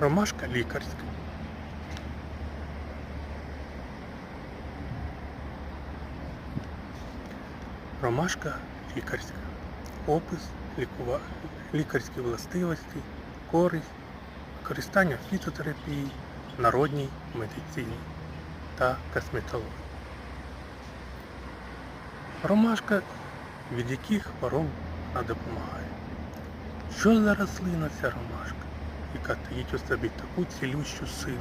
Ромашка лікарська. Ромашка лікарська. Опис, лікува... лікарські властивості, користь, використання в фітотерапії, народній медицині та косметології. Ромашка, від яких хвороб вона допомагає. Що за рослина ця ромашка, яка таїть у собі таку цілющу силу?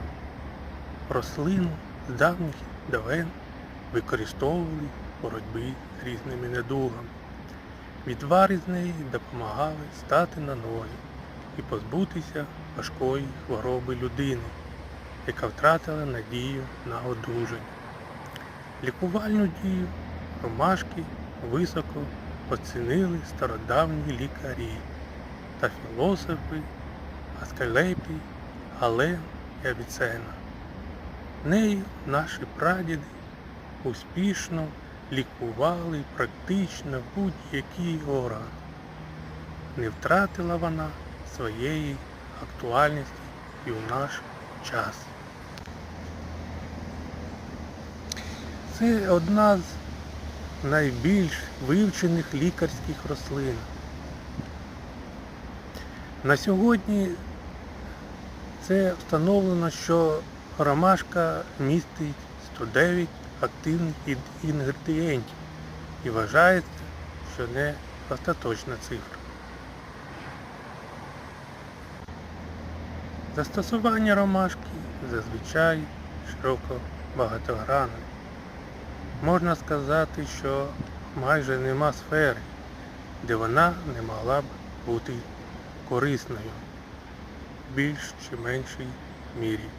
Рослину з давніх давен використовували в боротьбі з різними недугами. Відвари з неї допомагали стати на ноги і позбутися важкої хвороби людини, яка втратила надію на одужання. Лікувальну дію ромашки високо оцінили стародавні лікарі та філософи Аскалепій, Гален і Авіцена. Нею наші прадіди успішно лікували практично будь-який орган. Не втратила вона своєї актуальності і у наш час. Це одна з найбільш вивчених лікарських рослин. На сьогодні це встановлено, що ромашка містить 109 активних інгредієнтів і вважається, що не остаточна цифра. Застосування ромашки зазвичай широко багатогранне. Можна сказати, що майже нема сфери, де вона не могла б бути корисною більш чи меншій мірі.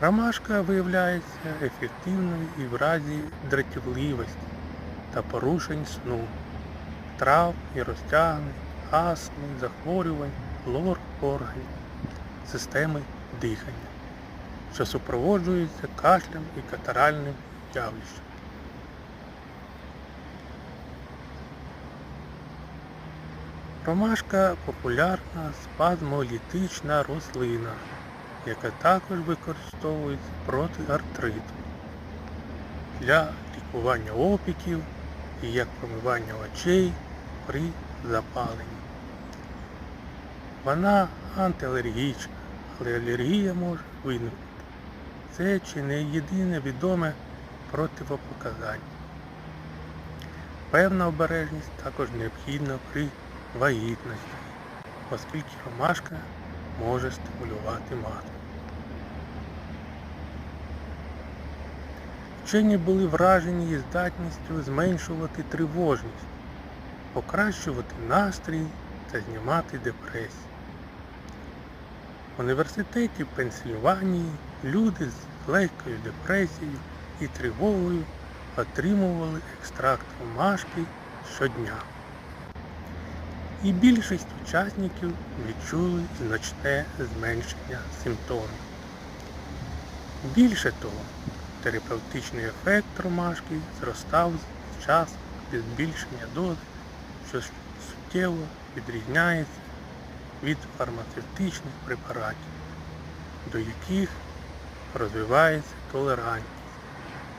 Ромашка виявляється ефективною і в разі дратівливості та порушень сну, трав і розтягнень, астми, захворювань, лор органів, системи дихання, що супроводжується кашлем і катаральним явищем. Ромашка популярна спазмолітична рослина, яка також використовується проти артриту для лікування опіків і як промивання очей при запаленні. Вона антиалергічна, але алергія може виникнути. Це чи не єдине відоме противопоказання. Певна обережність також необхідна при вагітності, оскільки ромашка може стимулювати матку. Вчені були вражені її здатністю зменшувати тривожність, покращувати настрій та знімати депресію. В університеті Пенсильванії люди з легкою депресією і тривогою отримували екстракт ромашки щодня. І більшість учасників відчули значне зменшення симптомів. Більше того, терапевтичний ефект ромашки зростав з часом від збільшення дози, що суттєво відрізняється від фармацевтичних препаратів, до яких розвивається толерантність.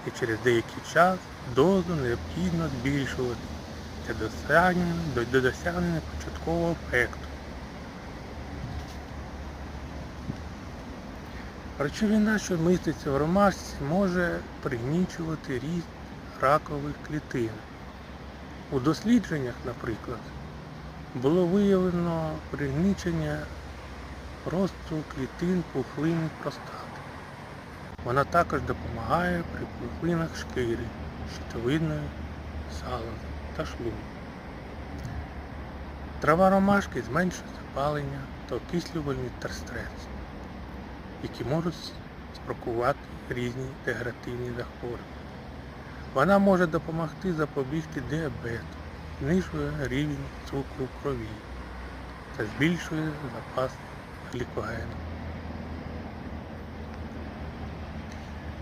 І через деякий час дозу необхідно збільшувати до, до досягнення початкового ефекту. Речовина, що міститься в ромашці, може пригнічувати ріст ракових клітин. У дослідженнях, наприклад, було виявлено пригнічення росту клітин пухлини простати. Вона також допомагає при пухлинах шкіри, щитовидної залози та. Трава ромашки зменшує запалення та окислювальний стрес, які можуть спровокувати різні деградативні захворювання. Вона може допомогти запобігти діабету, знижує рівень цукру в крові та збільшує запас глікогену.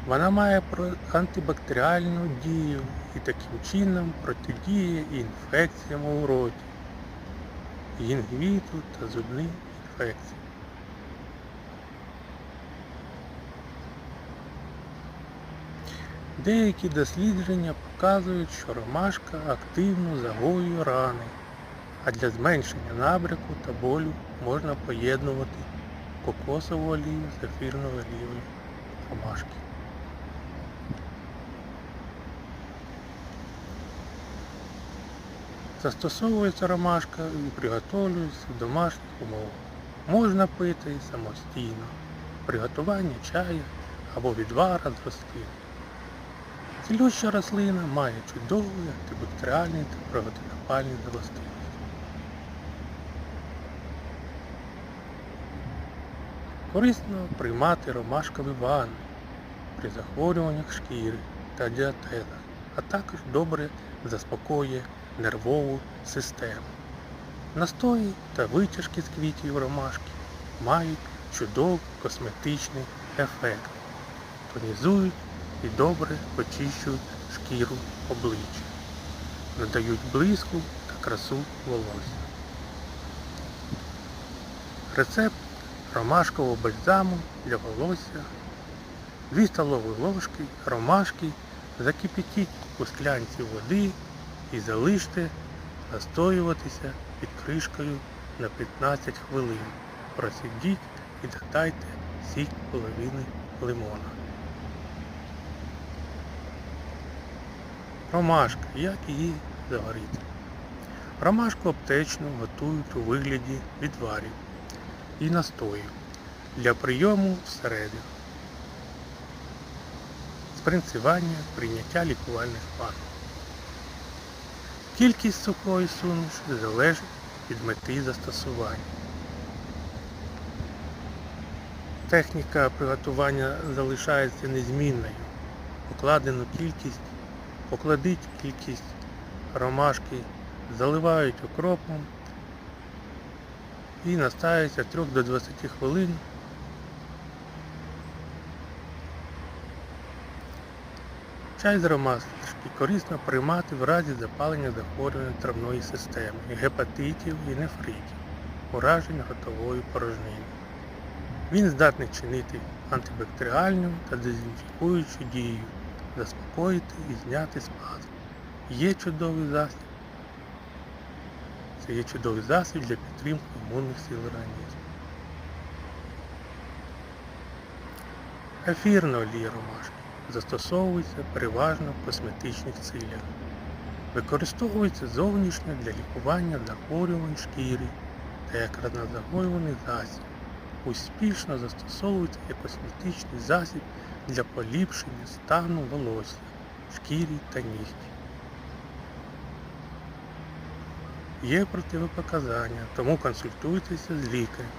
Вона має антибактеріальну дію і таким чином протидіє інфекціям у роті, гінгвіту та зубні інфекції. Деякі дослідження показують, що ромашка активно загоює рани, а для зменшення набряку та болю можна поєднувати кокосову олію з ефірною олією ромашки. Застосовується ромашка і приготовлюється в домашніх умовах. Можна пити самостійно, приготування чаю або відвара з рослин. Цілюща рослина має чудові антибактеріальні та протинапальні властивості. Корисно приймати ромашкові ванни при захворюваннях шкіри та діатезах, а також добре заспокоює нервову систему. Настої та витяжки з квітів ромашки мають чудовий косметичний ефект, тонізують і добре очищують шкіру обличчя, надають блиску та красу волосся. Рецепт ромашкового бальзаму для волосся. 2 столові ложки ромашки закипятіть у склянці води і залиште настоюватися під кришкою на 15 хвилин. Просидіть і додайте сік половини лимона. Ромашка, як її заварити? Ромашку аптечну готують у вигляді відварів і настою для прийому всередину. Спринцювання, прийняття лікувальних ванн. Кількість сухої суміші залежить від мети застосування. Техніка приготування залишається незмінною. Покладену кількість, покладіть кількість ромашки, заливають окропом і настаються 3 до 20 хвилин. Чай з ромашки корисно приймати в разі запалення захворювання травної системи, гепатитів і нефритів, уражень готової порожнини. Він здатний чинити антибактеріальну та дезінфікуючу дію, заспокоїти і зняти спазм. Є чудовий засіб. Це є чудовий засіб для підтримки імунних сил організму. Ефірна олія ромашки застосовується переважно в косметичних цілях. Використовується зовнішньо для лікування захворювань шкіри та як разнозагоюваний засіб. Успішно застосовується як косметичний засіб для поліпшення стану волосся, шкірі та нігтів. Є противопоказання, тому консультуйтеся з лікарем.